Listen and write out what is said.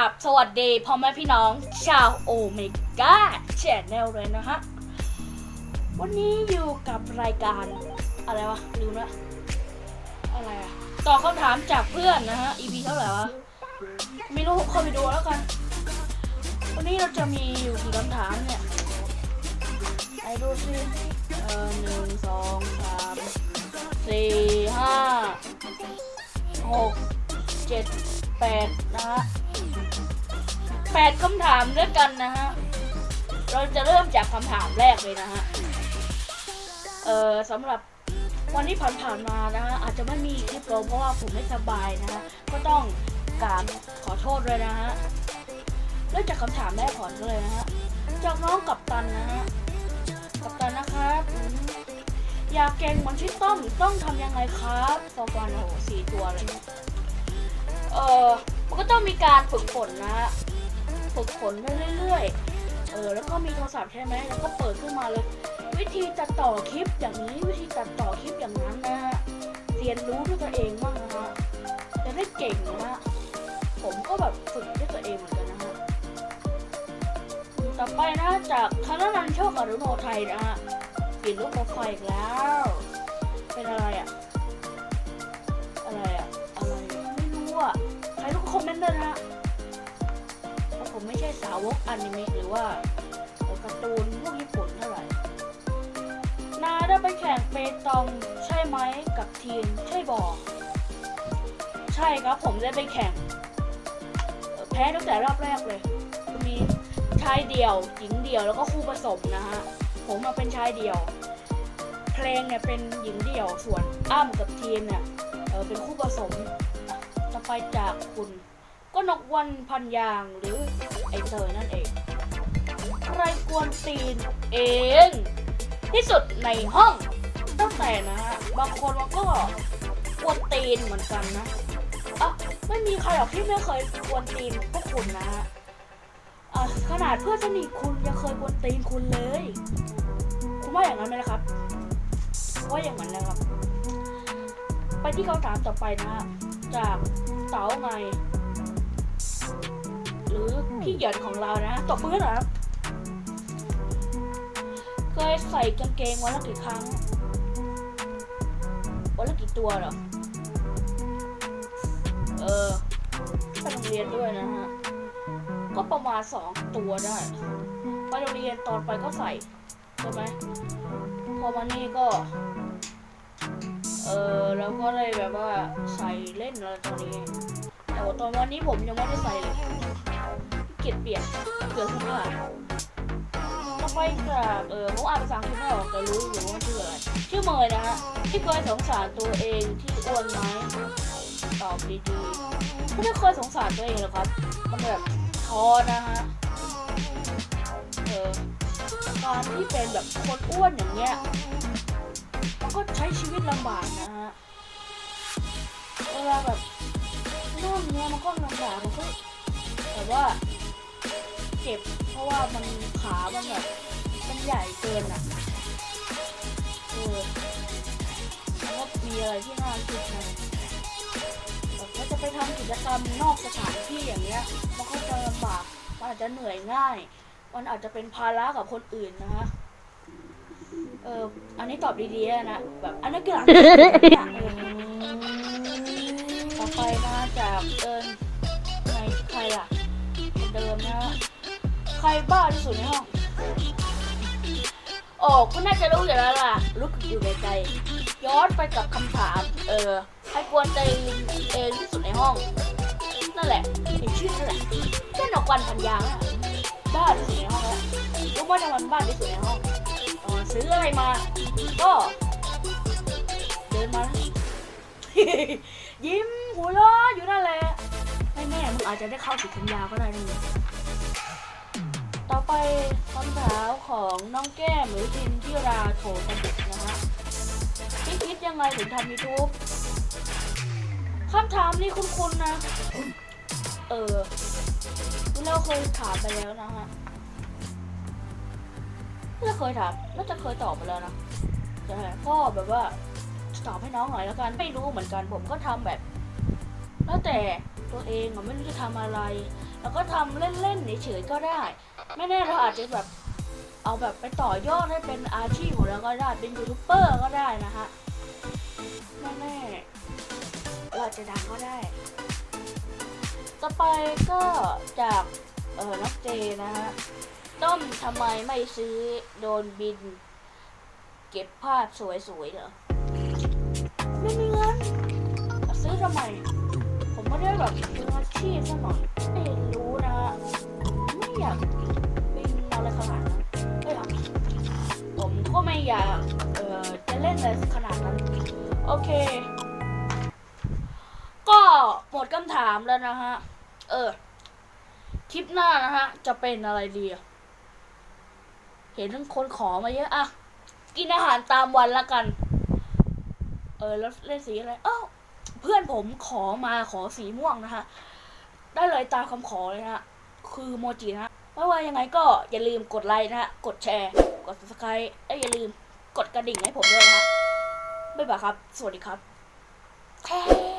ราบสวัสดีพ่อแม่พี่น้อง ชาวโอเมก้าแชนแนลเลยนะฮะ วันนี้อยู่กับรายการ อะไรวะลืมละอะไรอะตอบคำถามจากเพื่อนนะฮะ EP เท่าไหร่วะ ไม่รู้เข้าไปดูแล้วกัน วันนี้เราจะมีอยู่กี่คำถามเนี่ยไหนดูสิเออหนึ่งสองสามสี่ห้าหกเจ็ดแปดนะฮะ แปดคำถามด้วยกันนะฮะ เราจะเริ่มจากคำถามแรกเลยนะฮะ เอ่อสำหรับวันที่ผ่านๆมานะฮะอาจจะไม่มีคลิปลงเพราะว่าผมไม่สบายนะฮะ ก็ต้องกราบขอโทษด้วยนะฮะเริ่มจากคำถามแรกก่อนเลยนะฮะ จากน้องกับตันนะฮะ กับตันนะครับอยากเก่งเหมือนที่ต้อมต้องทำยังไงครับฟอร์วันโอ้โหสี่ตัวเลย เออมันก็ต้องมีการฝึกฝนนะฮะ ฝึกฝนไปเรื่อยๆ เออแล้วก็มีโทรศัพท์ใช่ไหมแล้วก็เปิดขึ้นมาเลย วิธีตัดต่อคลิปอย่างนี้วิธีตัดต่อคลิปอย่างนั้นนะฮะเรียนรู้ด้วยตัวเองบ้างนะฮะจะได้เก่งนะฮะผมก็แบบฝึกด้วยตัวเองเหมือนกันนะฮะต่อไปนะจากคณะนันโชคอรุโนไทยนะฮะเปลี่ยนรูปโปรไฟล์อีกแล้ว เป็นอะไรอะอะไรอะอะไรไม่รู้อะใครรู้คอมเมนต์ด้วยนะฮะ ผมไม่ใช่สาวกอนิเมะหรือว่าการ์ตูนพวกญี่ปุ่นเท่าไหร่นาได้ไปแข่งเปตองใช่ไหมกับทีมใช่บอก ใช่ครับผมได้ไปแข่ง แพ้ตั้งแต่รอบแรกเลย มีชายเดี่ยวหญิงเดี่ยวแล้วก็คู่ผสมนะฮะ ผมมาเป็นชายเดี่ยว เพลงเนี่ยเป็นหญิงเดี่ยวส่วนอ้ำกับทีมเนี่ยเเป็นคู่ผสมอะไปจากคุณ ก็นกวันพันยางหรือไอเตยนั่นเอง ใครกวนตีนเอง ที่สุดในห้องตั้งแต่นะฮะบางคนมันก็กวนตีนเหมือนกันนะอะไม่มีใครหรอกที่ไม่เคยกวนตีนพวกคุณนะฮะอะขนาดเพื่อนสนิทคุณยังเคยกวนตีนคุณเลย คุณว่าอย่างนั้นไหมล่ะครับว่าอย่างนั้นนะครับ ไปที่คำถามต่อไปนะฮะจากเต๋าไง พี่เหยินของเรานะตบมือหน่อยครับเคยใส่กางเกงวันละกี่ครั้งวันละกี่ตัวเหรอ เออไปโรงเรียนด้วยนะฮะ ก็ประมาณสองตัวได้ ไปโรงเรียนตอนไปก็ใส่ใช่ไหมพอมานี่ก็ เออแล้วก็เลยแบบว่าใส่เล่นอะไรตอนนี้ แต่ว่าตอนวันนี้ผมยังไม่ได้ใส่เลย เกียจเปียนเกิดขึ้นมาต่อไปจากเออผมอ่านภาษาอังกฤษไม่ออกแต่รู้อยู่ว่ามันชื่ออะไรชื่อเมยนะฮะที่เคยสงสารตัวเองที่อ้วนไหมตอบดีๆไม่ได้เคยสงสารตัวเองหรอกครับ มันแบบท้อนะฮะเออการที่เป็นแบบคนอ้วนอย่างเงี้ยมันก็ใช้ชีวิตลำบากนะฮะเวลาแบบนั่งเนี้ยมันก็ลำบากมันก็แต่ว่า เจ็บ เพราะว่ามันขามันแบบมันใหญ่เกินอะเออแล้วก็มีอะไรที่น่าคิดนะแบบว่าจะไปทำกิจกรรมนอกสถานที่อย่างเงี้ย มันก็จะลำบากมันอาจจะเหนื่อยง่าย มันอาจจะเป็นภาระกับคนอื่นนะฮะเอออันนี้ตอบดีๆนะ แบบอันนั้นคือหลังเนี่ยเออต่อไปนะจากเอิญ ใครบ้าที่สุดในห้อง โอ้คุณน่าจะรู้อยู่แล้วล่ะ รู้อยู่ในใจ ย้อนไปกับคำถาม เออ ใครกวนใจเองที่สุดในห้อง นั่นแหละเป็นชื่อนั่นแหละเจ้านกวันพันยางบ้าที่สุดในห้องแล้วรู้ว่าทำไมบ้าที่สุดในห้องตอนซื้ออะไรมา ก็ เดินมายิ้มหัวเราะอยู่นั่นแหละไม่แน่มึงอาจจะได้เข้าสิทธัญญาก็ได้นี่ ไปคำถามของน้องแก้มหรือจินที่ราโถสมุทนะฮะคิดคิดยังไงถึงทำยูทูบคำถามนี้คุ้นๆนะ เออเราเคยถามไปแล้วนะฮะน่าเคยถามน่าจะเคยตอบไปแล้วนะใช่ก็แบบว่าตอบให้น้องหน่อยแล้วกันไม่รู้เหมือนกันผมก็ทำแบบ แล้วแต่ตัวเองอะไม่รู้จะทำอะไร แล้วก็ทำเล่นๆเฉยๆก็ได้ ไม่แน่เราอาจจะแบบเอาแบบไปต่อยอดให้เป็นอาชีพของเราก็ได้เป็นยูทูบเบอร์ก็ได้นะฮะไม่แน่เราจจะดังก็ได้ ต่อไปก็จากเออนักเจนะฮะต้มทำไมไม่ซื้อโดนบิน เก็บภาพสวยๆเหรอ เออจะเล่นอะไรขนาดนั้น โอเค ก็หมดคำถามแล้วนะฮะ เออ คลิปหน้านะฮะ จะเป็นอะไรดี เห็นทั้งคนขอมาเยอะอะกินอาหารตามวันละกัน เออ แล้วเล่นสีอะไร เอ้า เพื่อนผมขอมาขอสีม่วงนะฮะ ได้เลยตามคำขอเลยนะฮะ คือโมจินะฮะไม่ว่ายังไงก็อย่าลืมกดไลค์นะฮะ กดแชร์ กด subscribe เอ้ยอย่าลืม ดกระดิ่งให้ผมด้วยนะฮะบ๊ายบายครับ สวัสดีครับแท้